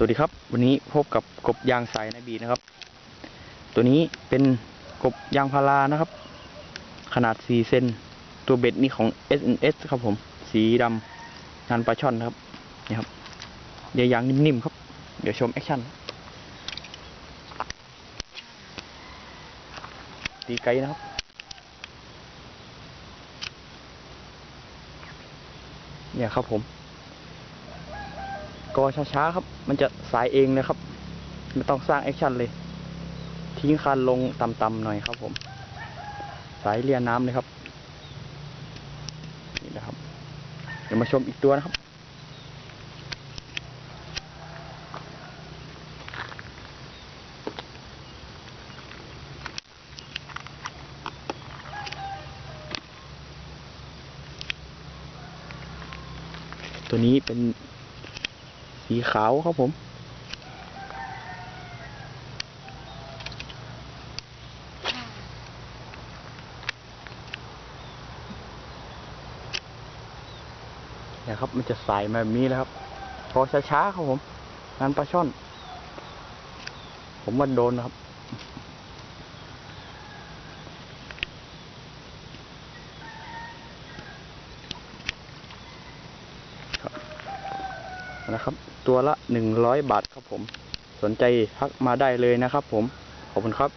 สวัสดีครับ วันนี้พบกับกบยางสายนาบีนะครับ ตัวนี้เป็นกบยางพารานะครับ ขนาด 4 เซนตัวเบ็ดนี่ของ S S ครับผม สีดำงานปลาช่อนนะครับนี่ครับเดี๋ยวยางนิ่มๆครับ เดี๋ยวชมแอคชั่นตีไกลนะครับเนี่ยครับผม กอช้าๆครับ มันจะสายเองเลยครับ ไม่ต้องสร้างแอคชั่นเลย ทิ้งคันลงต่ำๆหน่อยครับผม สายเลียน้ำเลยครับ นี่นะครับ เดี๋ยวมาชมอีกตัวนะครับตัวนี้เป็น สีขาวครับผมเนี่ยครับ มันจะใสมาแบบนี้แล้วครับ พอช้าๆครับผมงานปลาช่อน ผมว่าโดนนะครับ นะครับ ตัวละหนึ่งร้อยบาทครับผม สนใจทักมาได้เลยนะครับผม ขอบคุณครับ